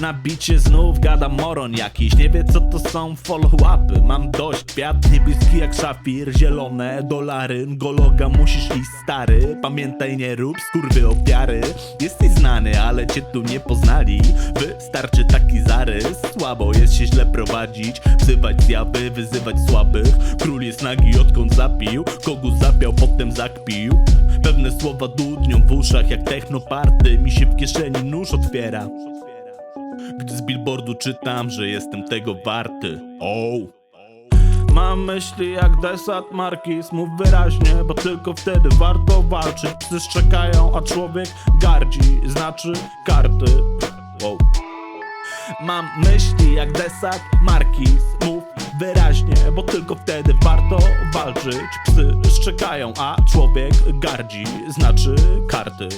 Na bicie znów gada moron jakiś. Nie wie co to są follow-upy. Mam dość kwiat niebieski jak szafir. Zielone dolary Gologa musisz iść stary. Pamiętaj nie rób skurwy ofiary. Jesteś znany, ale cię tu nie poznali. Wystarczy taki zarys. Słabo jest się źle prowadzić. Wzywać zjawy, wyzywać słabych. Król jest nagi odkąd zapił. Kogu zapiał, potem zakpił. Pewne słowa dudnią w uszach jak technoparty. Mi się w kieszeni nóż otwiera Gdy z billboardu czytam, że jestem tego warty. O. Mam myśli jak desat Markis, mów wyraźnie, bo tylko wtedy warto walczyć. Psy szczekają, a człowiek gardzi, znaczy karty. Wow. Mam myśli jak desat Markis, mów wyraźnie, bo tylko wtedy warto walczyć. Psy szczekają, a człowiek gardzi, znaczy karty